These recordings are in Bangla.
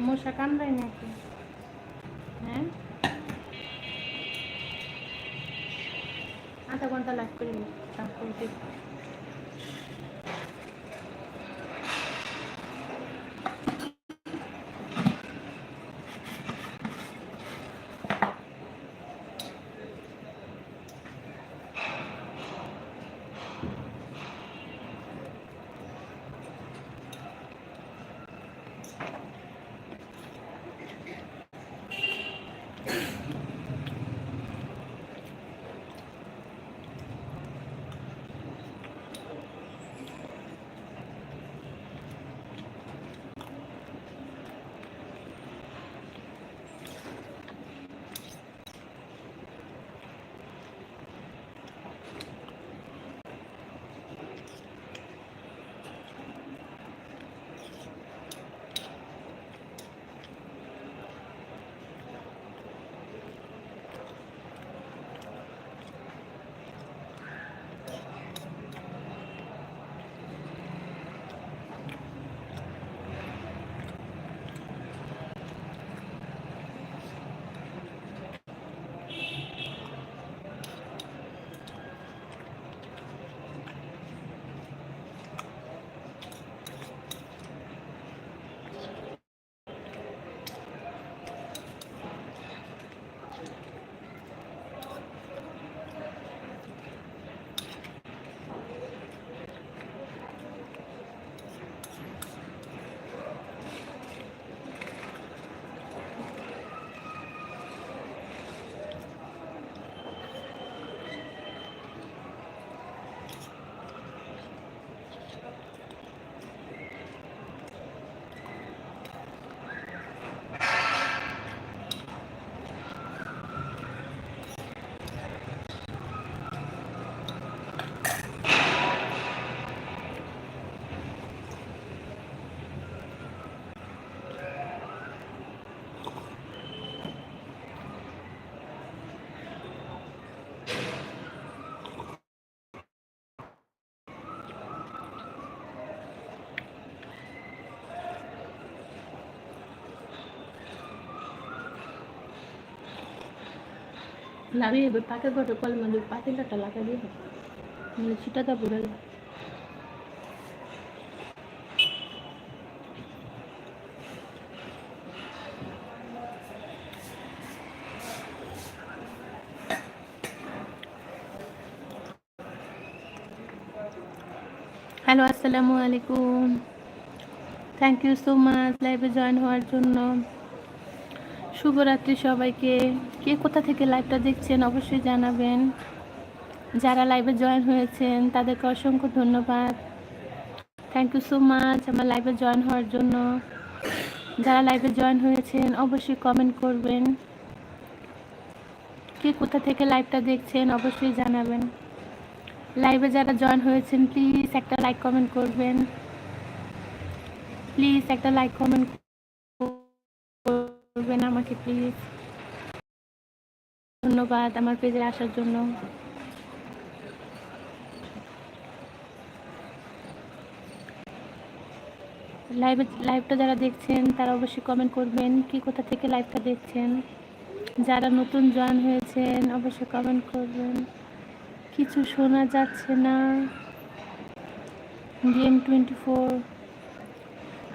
মশা কামড়ায় নাকি হ্যাঁ আধা ঘণ্টা লাইভ করে নি তারপর দেখি লাগিয়ে পাকে ঘরে কল মানে পাতিলাটা লাগাই দিয়ে মানে ছিটাটা পড়ে হ্যালো, আসসালামু আলাইকুম। থ্যাংক ইউ সো মাচ লাইভে জয়েন হওয়ার জন্য। শুভরাত্রি সবাইকে। কে কোথা থেকে লাইভটা দেখছেন অবশ্যই জানাবেন। যারা লাইভে জয়েন হয়েছেন, তাদেরকে অসংখ্য ধন্যবাদ। থ্যাংক ইউ সো মাচ আমার লাইভে জয়েন হওয়ার জন্য। যারা লাইভে জয়েন হয়েছেন, অবশ্যই কমেন্ট করবেন। কে কোথা থেকে লাইভটা দেখছেন, অবশ্যই জানাবেন। লাইভে যারা জয়েন হয়েছেন প্লিজ একটা লাইক কমেন্ট করবেন। প্লিজ একটা লাইক কমেন্ট করবেন আমাকে প্লিজ ধন্যবাদ আমার পেজে আসার জন্য। লাইভে লাইভটা যারা দেখছেন, তারা অবশ্যই কমেন্ট করবেন, কি কোথা থেকে লাইভটা দেখছেন? যারা নতুন জয়েন হয়েছেন, অবশ্যই কমেন্ট করবেন। কিছু শোনা যাচ্ছে না। গেম টোয়েন্টি ফোর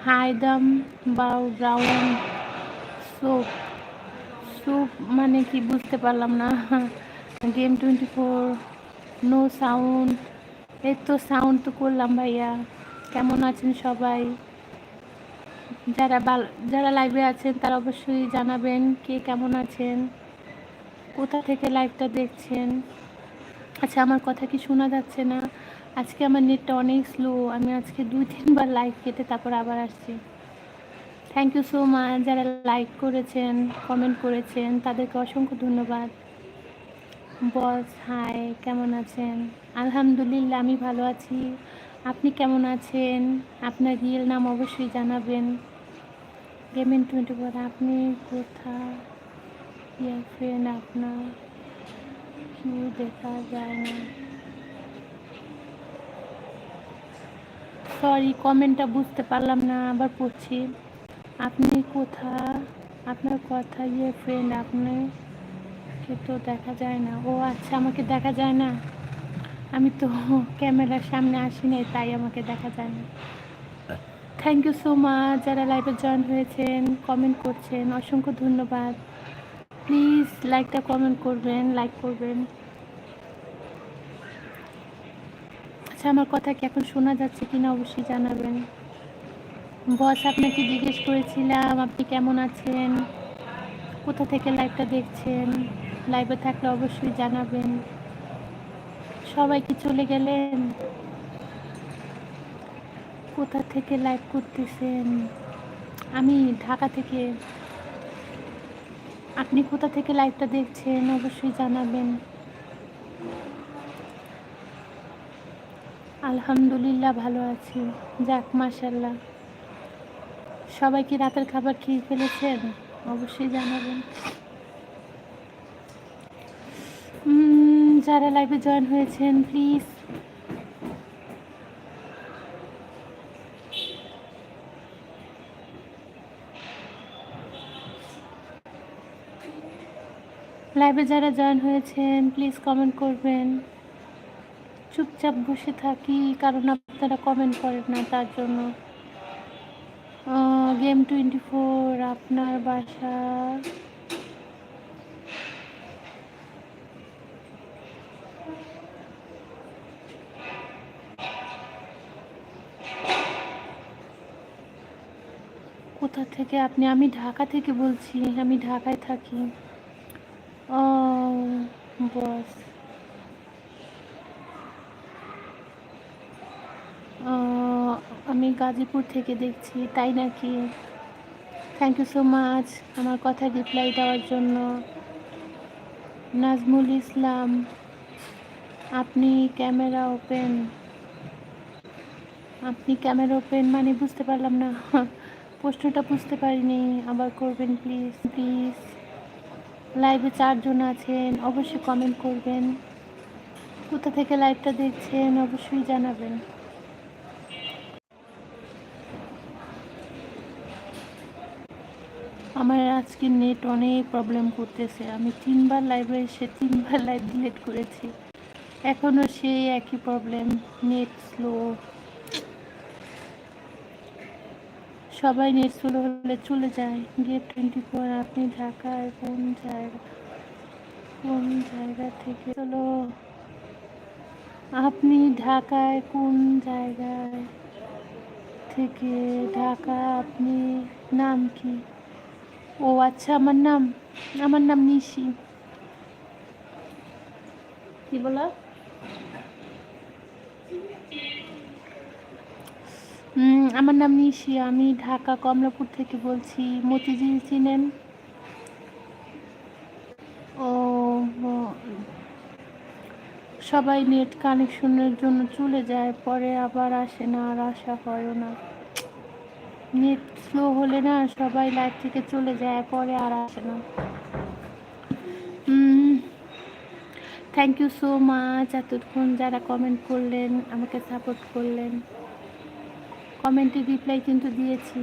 হাইদাম বাউ ব্রাউন সোপ সোপ মানে কি বুঝতে পারলাম না। Game twenty four no sound এই তো সাউন্ড তো করলাম ভাইয়া। কেমন আছেন সবাই? যারা যারা লাইভে আছেন, তারা অবশ্যই জানাবেন কে কেমন আছেন। কোথা থেকে লাইভটা দেখছেন? আচ্ছা আমার কথা কি শোনা যাচ্ছে না? আজকে আমার নেটটা অনেক স্লো আমি আজকে দুই, তিনবার লাইভ কেটে তারপর আবার আসছি। থ্যাংক ইউ সো মাচ যারা লাইক করেছেন কমেন্ট করেছেন, তাদেরকে অসংখ্য ধন্যবাদ। বস হাই কেমন আছেন? আলহামদুলিল্লাহ, আমি ভালো আছি। আপনি কেমন আছেন? আপনার রিয়েল নাম অবশ্যই জানাবেন। গেমিং টোয়েন্টি ফোর আপনি কোথায়? ইয়ার ফ্রেন্ড আপনার কি দেখা যায় না? সরি কমেন্টটা বুঝতে পারলাম না, আবার পড়ছি। আপনি কোথা, আপনার কথা ইয়ে ফ্রেন্ড আপনাকে তো দেখা যায় না। ও আচ্ছা আমাকে দেখা যায় না? আমি তো ক্যামেরার সামনে আসি নাই, তাই আমাকে দেখা যায় না। থ্যাংক ইউ সো মাচ যারা লাইভে জয়েন হয়েছেন কমেন্ট করছেন, অসংখ্য ধন্যবাদ। প্লিজ লাইকটা কমেন্ট করবেন লাইক করবেন। আচ্ছা আমার কথা কি এখন শোনা যাচ্ছে কিনা অবশ্যই জানাবেন। বস আপনাকে জিজ্ঞেস করেছিলাম, আপনি কেমন আছেন? কোথা থেকে লাইভটা দেখছেন? লাইভে থাকলে অবশ্যই জানাবেন। সবাই কি চলে গেলেন? কোথা থেকে লাইভ করতেছেন? আমি ঢাকা থেকে। আপনি কোথা থেকে লাইভটা দেখছেন? অবশ্যই জানাবেন। আলহামদুলিল্লাহ ভালো আছি। যাক মাশাল্লাহ সবাই কি রাতের খাবার খেয়ে ফেলেছেন? অবশ্যই জানাবেন। যারা লাইভে জয়েন হয়েছেন প্লিজ লাইভে যারা জয়েন হয়েছেন প্লিজ কমেন্ট করবেন। চুপচাপ বসে থাকি, কারণ আপনারা কমেন্ট করেন না, তার জন্য। গেম টোয়েন্টি ফোর আপনার বাসা। কোথা থেকে আপনি? আমি ঢাকা থেকে বলছি, আমি ঢাকায় থাকি। ও বস। আমি গাজীপুর থেকে দেখছি, তাই নাকি? থ্যাংক ইউ সো মাচ আমার কথা রিপ্লাই দেওয়ার জন্য। নাজমুল ইসলাম, আপনি ক্যামেরা ওপেন। আপনি ক্যামেরা ওপেন মানে বুঝতে পারলাম না। প্রশ্নটা বুঝতে পারিনি, আবার করবেন প্লিজ প্লিজ লাইভে চারজন আছেন, অবশ্যই কমেন্ট করবেন। কোথা থেকে লাইভটা দেখছেন, অবশ্যই জানাবেন। আমার আজকে নেট অনেক প্রবলেম করতেছে। আমি তিনবার লাইভে এসে তিনবার লাইভ ডিলিট করেছি। এখনও সেই একই প্রবলেম নেট স্লো সবাই নেট স্লো হলে চলে যায়। গেট টোয়েন্টি ফোর আপনি ঢাকায় কোন জায়গা কোন জায়গা থেকে? চলো। আপনি ঢাকায় কোন জায়গায় থেকে? ঢাকা, আপনি নাম কি? ও আচ্ছা আমার নাম আমার নাম নিশি। কি বলা? আমার নাম নিশি, আমি ঢাকা, কমলাপুর থেকে বলছি। মতিঝিল চিনেন? ও সবাই নেট কানেকশনের জন্য চলে যায়, পরে আবার আসে না, আর আসা হয়ও না। নেট স্লো হলে না সবাই লাইভ থেকে চলে যায়, পরে আর আসে না। থ্যাংক ইউ সো মাচ এতক্ষণ যারা কমেন্ট করলেন, আমাকে সাপোর্ট করলেন। কমেন্টে রিপ্লাই কিন্তু দিয়েছি।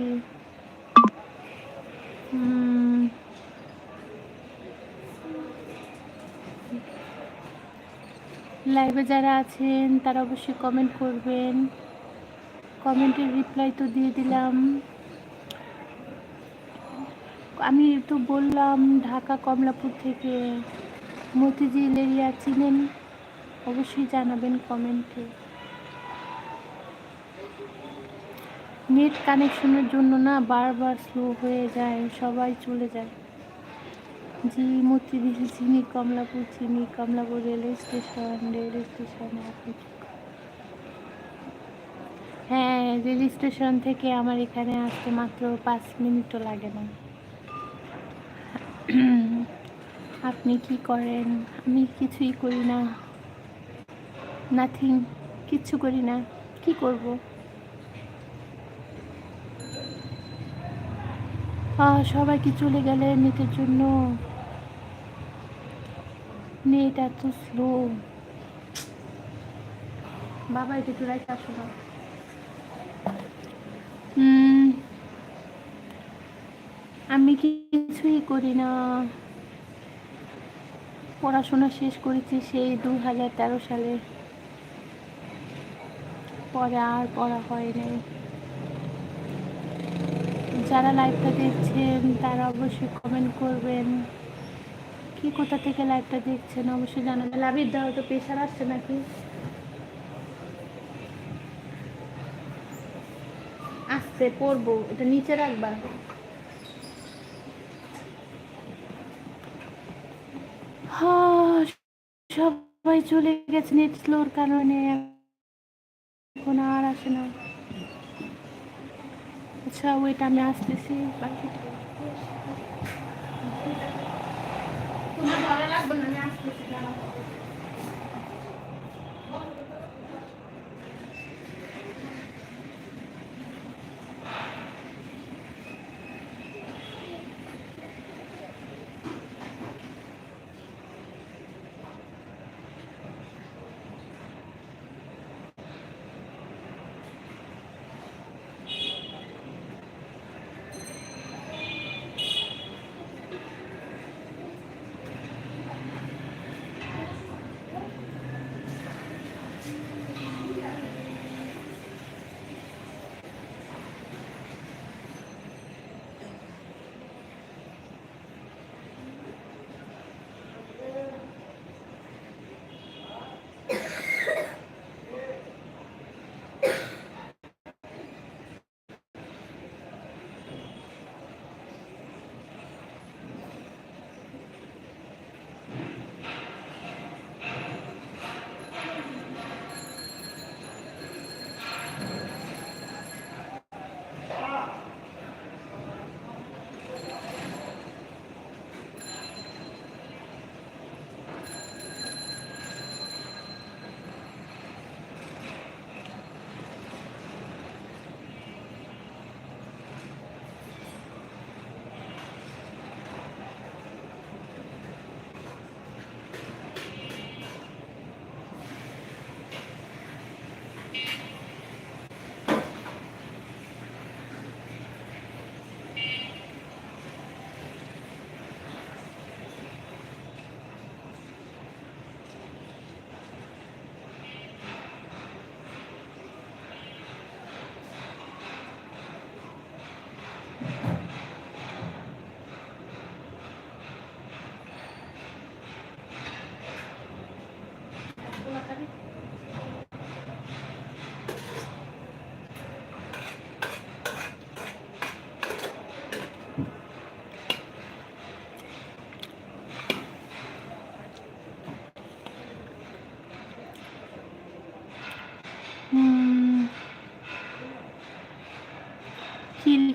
লাইভে যারা আছেন, তারা অবশ্যই কমেন্ট করবেন। কমেন্টের রিপ্লাই তো দিয়ে দিলাম। আমি তো বললাম, ঢাকা, কমলাপুর থেকে মতিঝিল এরিয়া চিনেন, অবশ্যই জানাবেন কমেন্টে। নেট কানেকশনের জন্য না বারবার স্লো হয়ে যায়, সবাই চলে যায়। জি, মতিঝিল চিনি, কমলাপুর চিনি, কমলাপুর রেল স্টেশন রেল স্টেশনে আপনি রেল স্টেশন থেকে আমার এখানে আসতে মাত্র পাঁচ মিনিটও লাগে না। আপনি কি করেন? আমি কিছুই করি না। নাথিং কিচ্ছু করি না। কি করব? সবাই কি চলে গেলে নেটের জন্য? নেট এত স্লো বাবা, এটা একটু রাইট আসো না। আমি কিছুই করি না। পড়াশোনা শেষ করেছি সেই দু হাজার তেরো সালে। পরে আর পড়া হয়নি যারা লাইভটা দেখছেন, তারা অবশ্যই কমেন্ট করবেন। কি কোথা থেকে লাইভটা দেখছেন? অবশ্যই জানাবেন। লাভের দেওয়া তো প্রেশার আসছে নাকি? আসছে পড়ব এটা নিচে রাখবা। সবাই চলে গেছে নেট স্লোর কারণে এখন আর আসে না। আচ্ছা ওইটা আমি আসতেছি বাকিটা লাগবে না আমি আসতেছি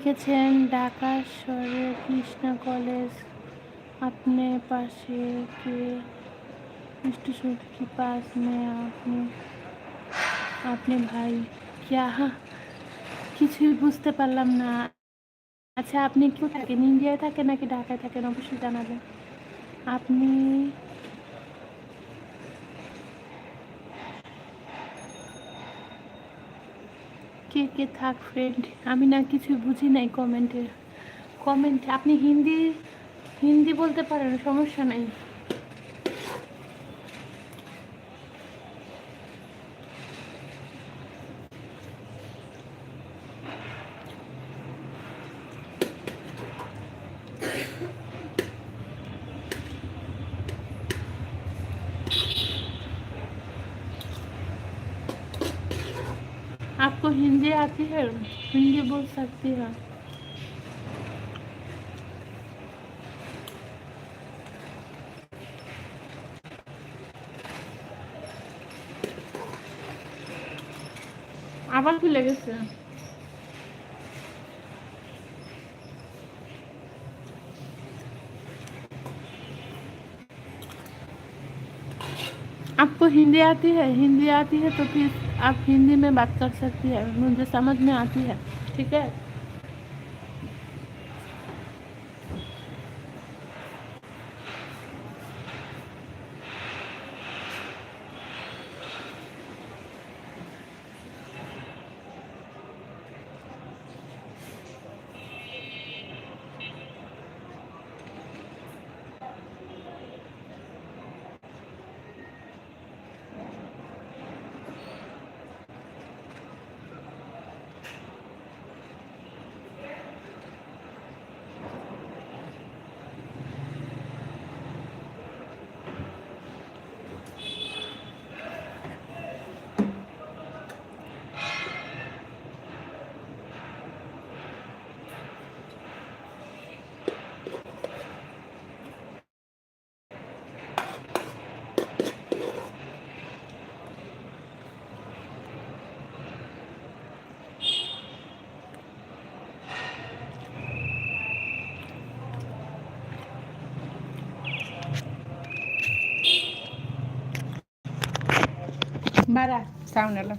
লিখেছেন, ঢাকা শহরে কৃষ্ণা কলেজ। আপনি পাশে কে? মিষ্টি কি পাস মে আপনি? আপনি ভাই, ক্যা? কিছুই বুঝতে পারলাম না। আচ্ছা আপনি কেউ থাকেন? ইন্ডিয়ায় থাকেন নাকি ঢাকায় থাকেন? অবশ্যই জানাবেন। আপনি কে কে থাক ফ্রেন্ড আমি না কিছু বুঝি নাই কমেন্টে কমেন্ট আপনি হিন্দি হিন্দি বলতে পারেন, সমস্যা নেই। हिंदी आती है हिंदी बोल सकती है আবার কি লেগেছে आपको हिंदी आती है हिंदी आती है तो फिर आप हिंदी में बात कर सकती है मुझे समझ में आती है ठीक है? সাউন্ড এলো